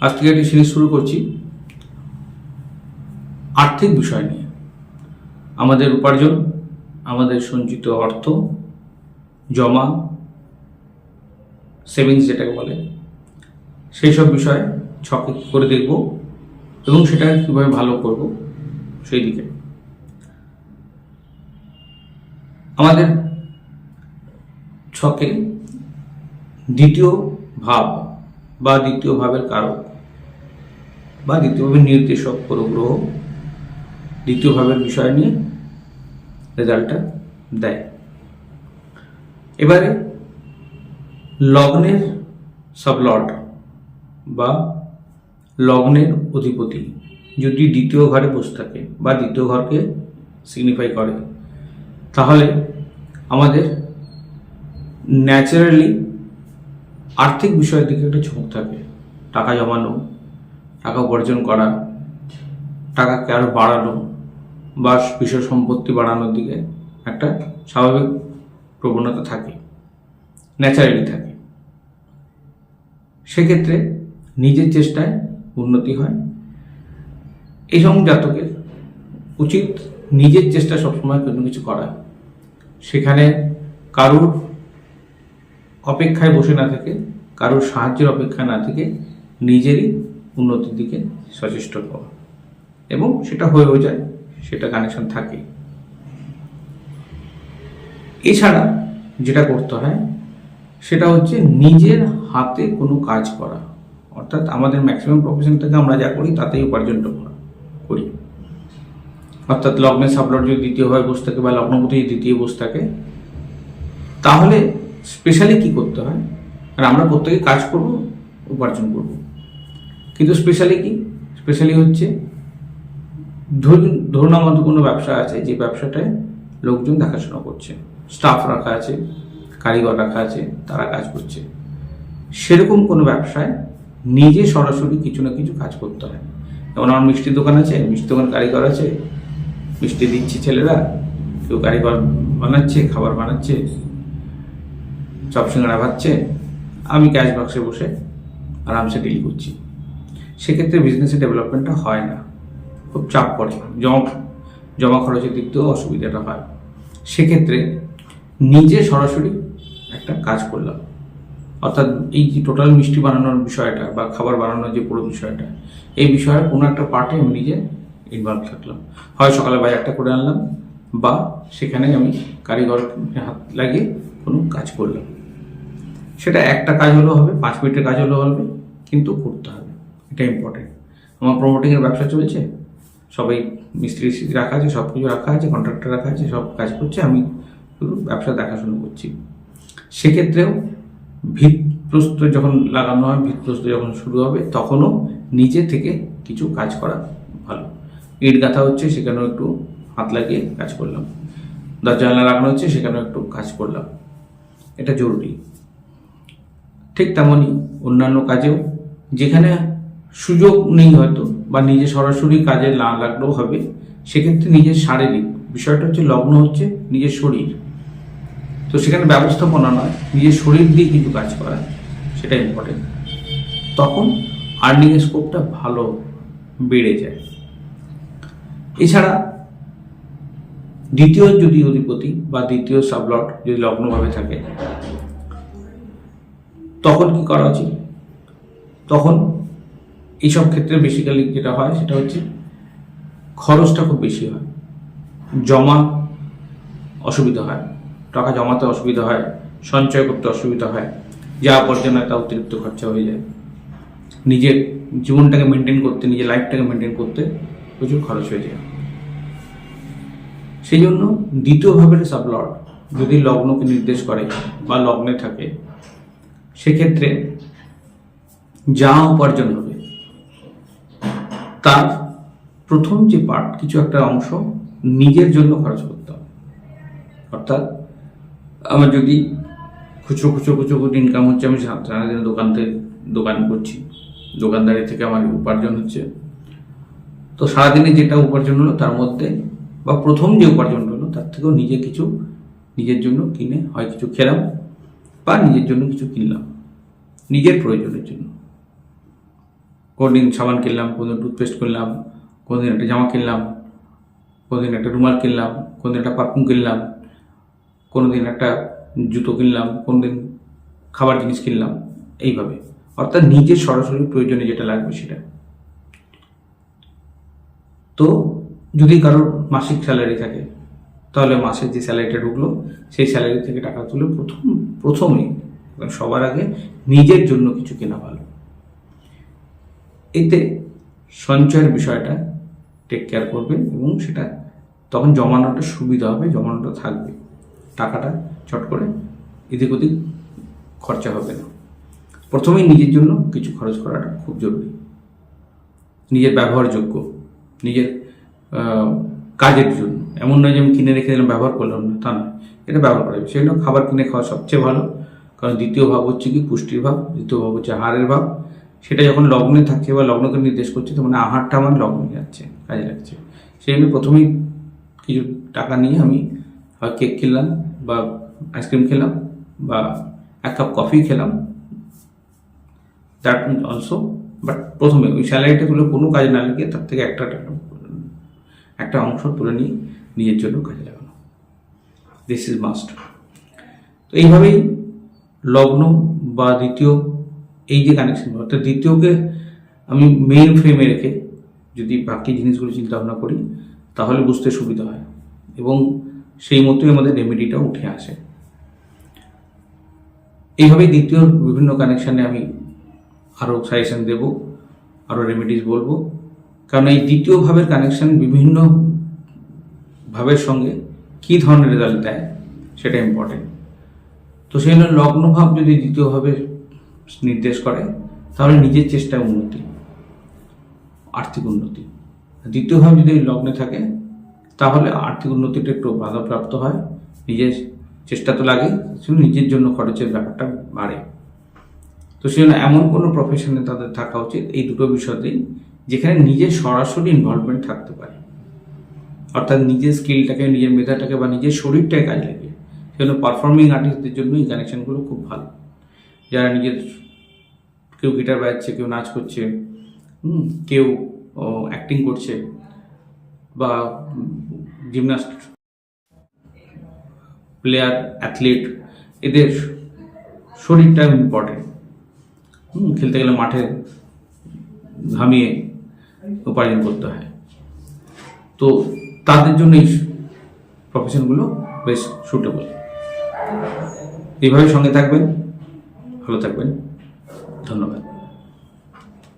আজ থেকে একটি সিরিজ শুরু করছি আর্থিক বিষয় নিয়ে। আমাদের উপার্জন, আমাদের সঞ্চিত অর্থ, জমা সেভিংস যেটাকে বলে, সেই সব বিষয়ে ছকে করে দেখব এবং সেটা কীভাবে ভালো করব সেই দিকে। আমাদের ছকে দ্বিতীয় ভাব বা দ্বিতীয় ভাবের কারক বা দ্বিতীয়ভাবে নির্দেশক কোনো গ্রহ দ্বিতীয় ভাবের বিষয় নিয়ে রেজাল্টটা দেয়। এবারে লগ্নের সাবলট বা লগ্নের অধিপতি যদি দ্বিতীয় ঘরে বসে থাকে বা দ্বিতীয় ঘরকে সিগনিফাই করে, তাহলে আমাদের ন্যাচারালি আর্থিক বিষয়ের দিকে একটা ঝোঁক থাকে। টাকা জমানো টাকা উপার্জন করা, টাকাকে আরও বাড়ানো বা বিষয় সম্পত্তি বাড়ানোর দিকে একটা স্বাভাবিক প্রবণতা থাকে, ন্যাচারালি থাকে। সেক্ষেত্রে নিজের চেষ্টায় উন্নতি হয়। এই সব জাতকের উচিত নিজের চেষ্টা সবসময় কোনো কিছু করা। সেখানে কারুর অপেক্ষায় বসে না থেকে, কারোর সাহায্যের অপেক্ষা না থেকে নিজেরই উন্নতির দিকে সচেষ্ট হওয়া। এবং সেটা হয়েও যায়, সেটা কানেকশন থাকে। এছাড়া যেটা করতে হয়, সেটা হচ্ছে নিজের হাতে কোনো কাজ করা। অর্থাৎ আমাদের ম্যাক্সিমাম প্রফেশন থেকে আমরা যা করি, তাতেই উপার্জনটা করা, করি। অর্থাৎ লগ্নে সাবলট যদি দ্বিতীয়ভাবে বসে থাকে বা লগ্নপতি যদি দ্বিতীয় বসে থাকে, তাহলে স্পেশালি কি করতে হয়? আর আমরা প্রত্যেকে কাজ করব, উপার্জন করব। কিন্তু স্পেশালি কি? স্পেশালি হচ্ছে ধরুন ধরুন আমাদের কোনো ব্যবসা আছে, যে ব্যবসাটায় লোকজন দেখাশোনা করছে স্টাফ রাখা আছে, কারিগর রাখা আছে, তারা কাজ করছে। সেরকম কোনো ব্যবসায় নিজে সরাসরি কিছু না কিছু কাজ করতে হয়। যেমন আমার মিষ্টির দোকান আছে মিষ্টি দোকান কারিগর আছে, মিষ্টি দিচ্ছে ছেলেরা, কেউ কারিগর বানাচ্ছে, খাবার বানাচ্ছে, চপ সিঙ্গাড়া ভাজছে, আমি ক্যাশ বাক্সে বসে আরামসে ডিল করছি। সেক্ষেত্রে বিজনেসের ডেভেলপমেন্টটা হয় না। খুব চাপ পড়ে। জমা জমা খরচের দিক থেকেও অসুবিধাটা হয়। সেক্ষেত্রে নিজে সরাসরি একটা কাজ করলাম। অর্থাৎ এই যে টোটাল মিষ্টি বানানোর বিষয়টা বা খাবার বানানোর যে পুরো বিষয়টা, এই বিষয়ের কোনো একটা পার্টে আমি নিজে ইনভলভ থাকলাম। হয় সকালে বাজারটা করে আনলাম বা সেখানে আমি কারিগর হাত লাগিয়ে কোনো কাজ করলাম। সেটা একটা কাজ হলেও হবে, পাঁচ মিনিটের কাজ হলেও হবে, কিন্তু করতে হবে। এটা ইম্পর্টেন্ট আমার প্রমোটিংয়ের ব্যবসা চলছে, সবাই মিস্ত্রি রাখা আছে সব কিছু রাখা আছে কন্ট্রাক্টর রাখা আছে, সব কাজ করছে, আমি শুধু ব্যবসা দেখাশোনা করছি। সেক্ষেত্রেও ভিত প্রস্তুত যখন লাগানো হয় ভিত প্রস্তুত যখন শুরু হবে, তখনও নিজে থেকে কিছু কাজ করা ভালো। ইট গাঁথা হচ্ছে, সেখানেও একটু হাত লাগিয়ে কাজ করলাম। দরজা জানলা লাগানো হচ্ছে, সেখানেও একটু কাজ করলাম। এটা জরুরি। ঠিক তেমনই অন্যান্য কাজেও, যেখানে সুযোগ নেই হয়তো, বা নিজে সরাসরি কাজে না লাগলেও হবে, সেক্ষেত্রে নিজের শারীরিক, বিষয়টা হচ্ছে লগ্ন হচ্ছে নিজের শরীর। তো সেখানে ব্যবস্থাপনা নয়, নিজের শরীর দিয়ে কিছু কাজ করা, সেটা ইম্পর্টেন্ট তখন আর্নিং স্কোপটা ভালো বেড়ে যায়। এছাড়া দ্বিতীয় যদি অধিপতি বা দ্বিতীয় সাবলট যদি লগ্নভাবে থাকে, তখন কি করা উচিত? তখন এইসব ক্ষেত্রে বেসিক্যালি যেটা হয়, সেটা হচ্ছে খরচটা খুব বেশি হয়। জমা অসুবিধা হয়, টাকা জমাতে অসুবিধা হয়, সঞ্চয় করতে অসুবিধা হয়, যা উপার্জন তা অতিরিক্ত খরচা হয়ে যায়। নিজের জীবনটাকে মেনটেন করতে, নিজের লাইফটাকে মেনটেন করতে প্রচুর খরচ হয়ে যায়। সেই জন্য দ্বিতীয় ভাবের সাবলট যদি লগ্নকে নির্দেশ করে বা লগ্নে থাকে, সেক্ষেত্রে যা উপার্জন হবে তার প্রথম যে পার্ট কিছু একটা অংশ নিজের জন্য খরচ করতে হবে। অর্থাৎ আমার যদি খুচরো খুচরো খুচরো খুচরো ইনকাম হচ্ছে, আমি সারাদিন দোকান থেকে দোকান করছি, দোকানদারি থেকে আমার উপার্জন হচ্ছে। তো সারাদিনে যেটা উপার্জন হলো তার মধ্যে, বা প্রথম যে উপার্জন হলো, তার থেকেও নিজে কিছু, নিজের জন্য কিনে হয় কিছু খেলাম, বা নিজের জন্য কিছু কিনলাম, নিজের প্রয়োজনের জন্য। কোনদিন সাবান কিনলাম, কোনদিন টুথপেস্ট কিনলাম, কোনদিন একটা জামা কিনলাম, কোনদিন একটা রুমাল কিনলাম, কোনদিন একটা পারফিউম কিনলাম, কোনোদিন একটা জুতো কিনলাম, কোনদিন খাবার জিনিস কিনলাম, এইভাবে। অর্থাৎ নিজের সরাসরি প্রয়োজনে যেটা লাগবে সেটা। তো যদি কারোর মাসিক স্যালারি থাকে, তাহলে মাসের যে স্যালারিটা ঢুকলো, সেই স্যালারি থেকে টাকা তুলে প্রথম প্রথমেই সবার আগে নিজের জন্য কিছু কেনা ভালো। এতে সঞ্চয়ের বিষয়টা টেক কেয়ার করবে এবং সেটা তখন জমানোটা সুবিধা হবে, জমানোটা থাকবে। টাকাটা চট করে এদিক ওদিক খরচা হবে না। প্রথমেই নিজের জন্য কিছু খরচ করাটা খুব জরুরি। নিজের ব্যবহারযোগ্য, নিজের কাজের জন্য। এমন নয় যে আমি কিনে রেখে দিলাম, ব্যবহার করলাম না, তা নয়। এটা ব্যবহার করা যাবে সেই জন্য খাবার কিনে খাওয়া সবচেয়ে ভালো। কারণ দ্বিতীয় ভাব হচ্ছে কি, পুষ্টির ভাব, দ্বিতীয় ভাব হচ্ছে আহারের ভাব। সেটা যখন লগ্নে থাকছে বা লগ্নকে নির্দেশ করছে, তখন আহারটা আমার লগ্নে যাচ্ছে, কাজে লাগছে। সেই জন্য প্রথমেই কিছু টাকা নিয়ে আমি, হয় কেক খেলাম বা আইসক্রিম খেলাম বা এক কাপ কফি খেলাম। দ্যাট অলসো, বাট প্রথমে ওই স্যালারিটা তুলে কোনো কাজে না লাগিয়ে তার থেকে একটা টাকা একটা অংশ তুলে নিয়ে নিজের জন্য কাজে লাগানো দিস ইজ মাস্ট তো এইভাবেই লগ্ন বা দ্বিতীয় এই যে কানেকশন অর্থাৎ দ্বিতীয়কে আমি মেইন ফ্রেমে রেখে যদি বাকি জিনিসগুলো চিন্তা ভাবনা করি, তাহলে বুঝতে সুবিধা হয়। এবং সেই মতোই আমাদের রেমেডিটা উঠে আসে। এইভাবেই দ্বিতীয় বিভিন্ন কানেকশানে আমি আরও সাজেশন দেব আরও রেমেডিস বলব। কারণ এই দ্বিতীয় ভাবের কানেকশন বিভিন্ন ভাবের সঙ্গে কী ধরনের রেজাল্ট দেয়, সেটা ইম্পর্টেন্ট তো সেই জন্য লগ্নভাব যদি দ্বিতীয়ভাবে নির্দেশ করে, তাহলে নিজের চেষ্টায় উন্নতি, আর্থিক উন্নতি। দ্বিতীয় ভাব যদি লগ্নে থাকে, তাহলে আর্থিক উন্নতিটা একটু বাধাপ্রাপ্ত হয়। নিজের চেষ্টা তো লাগে, শুধু নিজের জন্য খরচের ব্যাপারটা বাড়ে। তো সেই জন্য এমন কোনো প্রফেশনে তাদের থাকা উচিত, এই দুটো বিষয়তেই যেখানে নিজের সরাসরি ইনভলভমেন্ট থাকতে পারে। অর্থাৎ নিজের স্কিলটাকে নিজের মেধাটাকে বা নিজের শরীরটাকে কাজে লাগে সেজন্য পারফর্মিং আর্টিস্টদের জন্য এই কানেকশনগুলো খুব ভালো। যারা নিজের কেউ গিটার বাজাচ্ছে, কেউ নাচ করছে কেউ অ্যাক্টিং করছে বা জিমনাস্ট প্লেয়ার অ্যাথলিট এদের শরীরটা ইম্পর্টেন্ট খেলতে গেলে মাঠে ঘামিয়ে উপার্জন করতে হয়। তো তাদের জন্য এই প্রফেশনগুলো বেশ সুটেবল এইভাবে সঙ্গে থাকবেন, ভালো থাকবেন। ধন্যবাদ।